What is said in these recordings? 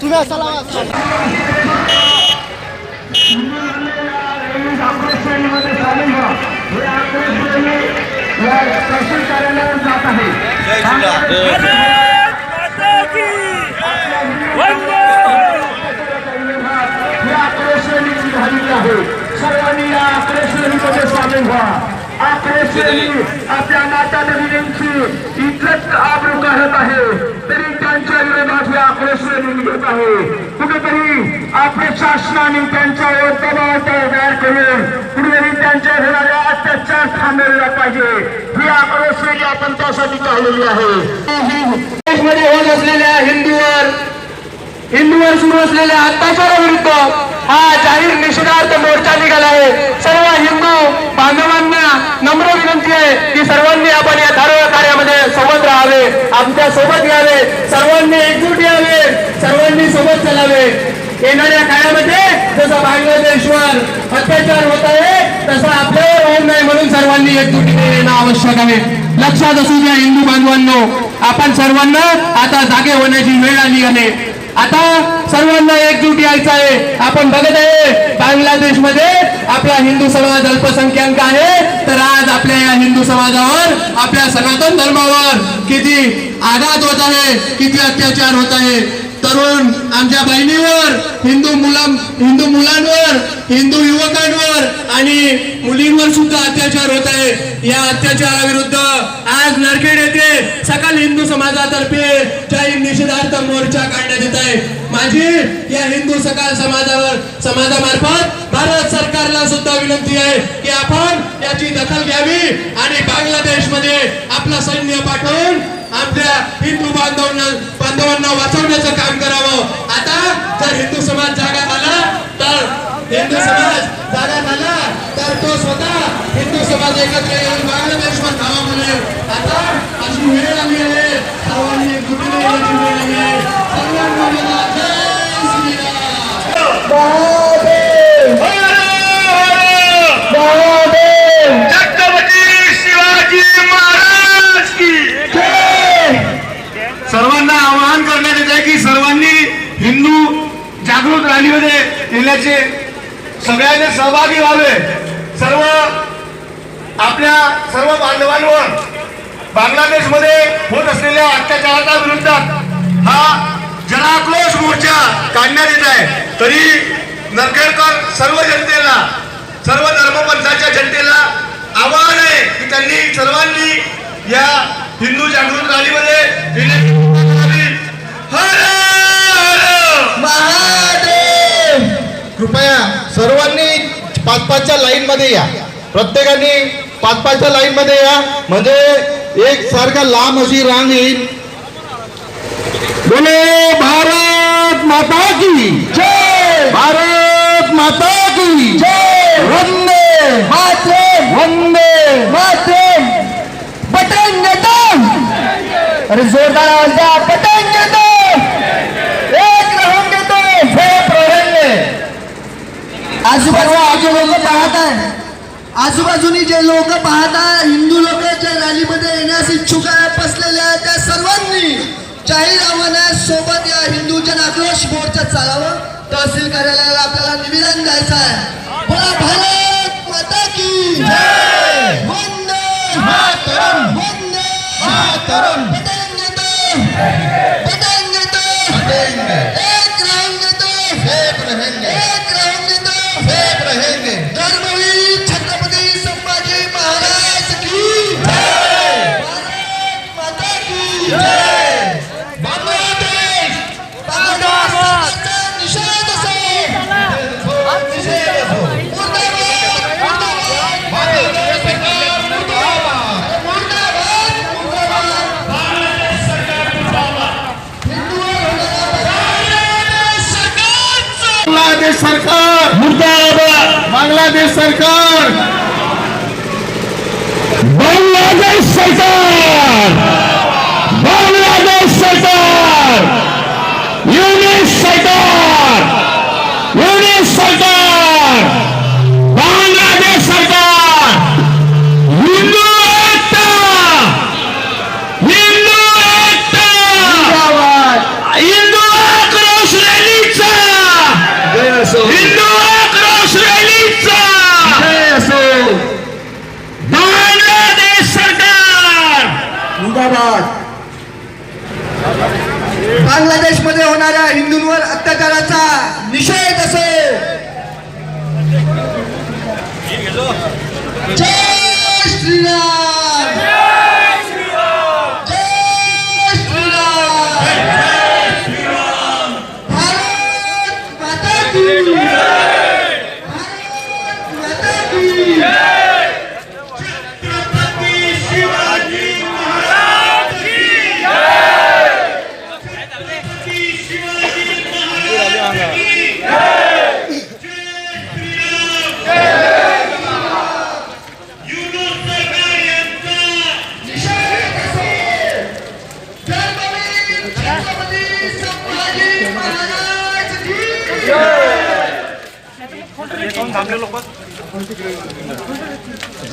तुम्ही असा लावा सर्वांनी या आक्रोशमध्ये सामील व्हा. आक्रोशनी आपल्या माता भगिनींची इज्जत आबरू काढत आहे. त्यांच्या विरोधात हे आक्रोश निघत आहे. कुठेतरी आपले शासनाने त्यांच्यावर दबाव तयार करून कुठेतरी त्यांच्या होणाऱ्या अत्याचार थांबवला पाहिजे. ही आक्रोश रॅली आपण त्यासाठी चाललेली आहे. देशमध्ये होत असलेल्या हिंदूवर हिंदूवर सुरू असलेल्या अत्याचाराविरुद्ध हा जाहीर निषेधार्थ मोर्चा निघाला आहे सर्व हिंदू बांधवांना नम्र विनंती आहे की सर्वांनी आपण या धार्मिक कार्यामध्ये सोबत राहावे आमच्यासोबत यावे सर्वांनी एकजूट यावे सर्वांनी सोबत चलावे येणाऱ्या काळामध्ये जसं बांगलादेशवर अत्याचार होत आहे तसं आपल्यावर होऊ नये म्हणून सर्वांनी एकजुटीने येणं आवश्यक आहे. लक्षात असू द्या हिंदू बांधवांनो आपण सर्वांना आता जागे होण्याची वेळ आली आहे. आता सर्वांना एकजूट यायचं आहे. आपण बघत आहे बांगलादेशमध्ये आपला हिंदू समाज अल्पसंख्याक आहे. तर आज आपल्या या हिंदू समाजावर आपल्या सनातन धर्मावर किती आघात होत आहे किती अत्याचार होत आहे. तरुण आमच्या बहिणीवर हिंदू मुला हिंदू मुलांवर हिंदू युवकांवर आणि मुलींवर सुद्धा अत्याचार होत आहे. या अत्याचाराविरुद्ध आज नरखेड येथे सकल हिंदू समाजातर्फे जाहीर निषेधार्थ मोर्चा काढण्यात येत आहे. माझी या हिंदू सकाळ समाजावर समाजामार्फत भारत सरकारला सुद्धा विनंती आहे की आपण याची दखल घ्यावी आणि बांगलादेशमध्ये आपलं सैन्य पाठवून आपल्या हिंदू बांधवांना बांधवांना वाचवण्याचं काम करावं. आता जर हिंदू समाज जागा झाला तर हिंदू समाज जागा झाला तर तो स्वतः हिंदू समाज एकत्र येऊन बांगलादेशवर धावा म्हणेल आता आवाहन करण्यात येत आहे की सर्वांनी हिंदू जागृत रॅलीमध्ये येण्याचे सगळ्यांनी सहभागी व्हावे. सर्व आपल्या सर्व बांधवांवर बांगलादेशमध्ये होत असलेल्या अत्याचाराच्या विरुद्धात हा जनाक्रोश मोर्चा काढण्यात येत आहे तरी नरखेडकर सर्व जनतेला सर्व धर्मपंथाच्या जनतेला आवाहन आहे की त्यांनी सर्वांनी या हिंदू जागृत रॅलीमध्ये महादेव! कृपया सर्वांनी पाच पाचच्या लाईन मध्ये या. प्रत्येकाने पाच पाचच्या लाईन मध्ये या. म्हणजे एक सारखा लांब अशी रांग येईल. बोले भारत माता की जय! भारत माता की जय! वंदे! माते! वंदे! माते! दम अरे जोरदार आवाज द्या आजूबाजू जे लोक पाहत आहे आजूबाजूनी जे लोक पाहत आहे हिंदू लोक ज्या रॅलीमध्ये येण्यास इच्छुक आहे बसलेले आहे त्या सर्वांनी. जाहीर आव्हान सोबत या हिंदू जन आक्रोश मोर्चा चालावं. तहसील कार्यालयाला आपल्याला निवेदन द्यायचं आहे. बोला भारत माता की वंदे मातरम! वंदे मातरम! बटेंगे तो सरकार. मुर्दाबाद बांगलादेश सरकार. बांगलादेश सरकार. बांगलादेशमध्ये होणाऱ्या हिंदूंवर अत्याचाराचा निषेध असेल. जय श्रीराम!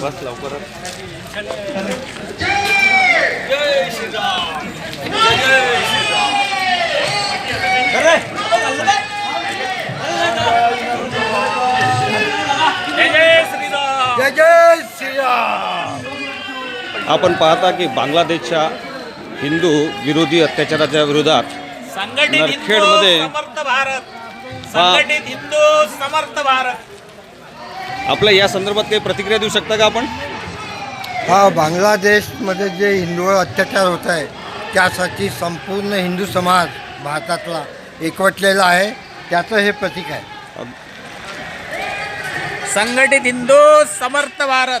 बस असेल जय श्रीराम जय श्रीराम आपण पाहता की बांगलादेशच्या हिंदू विरोधी अत्याचाराच्या विरोधात संघटित हिंदू नरखेडमध्ये समर्थ भारत. संघटित हिंदू समर्थ भारत. आपल्या या संदर्भात काही प्रतिक्रिया देऊ शकता का आपण? हा बांगलादेशमध्ये जे हिंदूवर अत्याचार होत आहे त्यासाठी संपूर्ण हिंदू समाज भारतातला एकवटलेला आहे. त्याचं हे प्रतीक आहे. संघटित हिंदू समर्थ भारत.